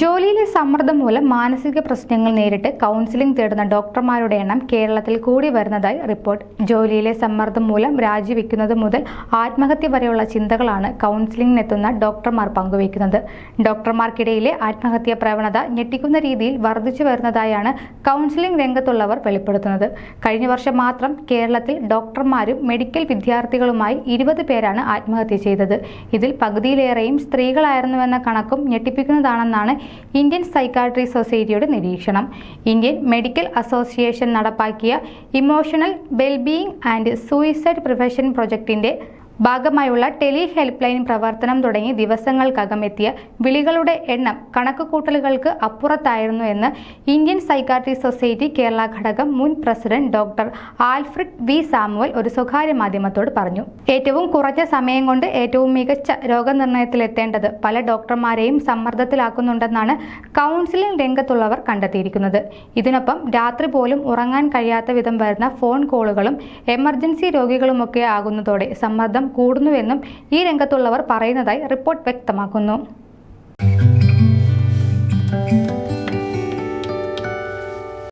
ജോലിയിലെ സമ്മർദ്ദം മൂലം മാനസിക പ്രശ്നങ്ങൾ നേരിട്ട് കൗൺസിലിംഗ് തേടുന്ന ഡോക്ടർമാരുടെ എണ്ണം കേരളത്തിൽ കൂടി വരുന്നതായി റിപ്പോർട്ട് ജോലിയിലെ സമ്മർദ്ദം മൂലം രാജിവെക്കുന്നത് മുതൽ ആത്മഹത്യ വരെയുള്ള ചിന്തകളാണ് കൗൺസിലിംഗിനെത്തുന്ന ഡോക്ടർമാർ പങ്കുവയ്ക്കുന്നത്. ഡോക്ടർമാർക്കിടയിലെ ആത്മഹത്യാ പ്രവണത ഞെട്ടിക്കുന്ന രീതിയിൽ വർദ്ധിച്ചു വരുന്നതായാണ് കൗൺസിലിംഗ് രംഗത്തുള്ളവർ വെളിപ്പെടുത്തുന്നത്. കഴിഞ്ഞ വർഷം മാത്രം കേരളത്തിൽ ഡോക്ടർമാരും മെഡിക്കൽ വിദ്യാർത്ഥികളുമായി ഇരുപത് പേരാണ് ആത്മഹത്യ ചെയ്തത്. ഇതിൽ പകുതിയിലേറെയും സ്ത്രീകളായിരുന്നുവെന്ന കണക്കും ഞെട്ടിപ്പിക്കുന്നതാണെന്നാണ് ഇന്ത്യൻ സൈക്കാട്രി സൊസൈറ്റിയുടെ നിരീക്ഷണം. ഇന്ത്യൻ മെഡിക്കൽ അസോസിയേഷൻ നടപ്പാക്കിയ emotional wellbeing and suicide prevention പ്രൊജക്ടിന്റെ ഭാഗമായുള്ള ടെലി ഹെൽപ്പ് ലൈൻ പ്രവർത്തനം തുടങ്ങി ദിവസങ്ങൾക്കകം എത്തിയ വിളികളുടെ എണ്ണം കണക്കുകൂട്ടലുകൾക്ക് അപ്പുറത്തായിരുന്നു എന്ന് ഇന്ത്യൻ സൈക്കാട്രി സൊസൈറ്റി കേരള ഘടകം മുൻ president doctor Alfred V Samuel ഒരു സ്വകാര്യ മാധ്യമത്തോട് പറഞ്ഞു. ഏറ്റവും കുറഞ്ഞ സമയം കൊണ്ട് ഏറ്റവും മികച്ച രോഗനിർണയത്തിലെത്തേണ്ടത് പല ഡോക്ടർമാരെയും സമ്മർദ്ദത്തിലാക്കുന്നുണ്ടെന്നാണ് കൗൺസിലിംഗ് രംഗത്തുള്ളവർ കണ്ടെത്തിയിരിക്കുന്നത്. ഇതിനൊപ്പം രാത്രി പോലും ഉറങ്ങാൻ കഴിയാത്ത വിധം വരുന്ന ഫോൺ കോളുകളും എമർജൻസി രോഗികളുമൊക്കെ ആകുന്നതോടെ സമ്മർദ്ദം കൂടുന്നുവെന്നും ഈ രംഗത്തുള്ളവർ പറയുന്നതായി റിപ്പോർട്ട് വ്യക്തമാക്കുന്നു.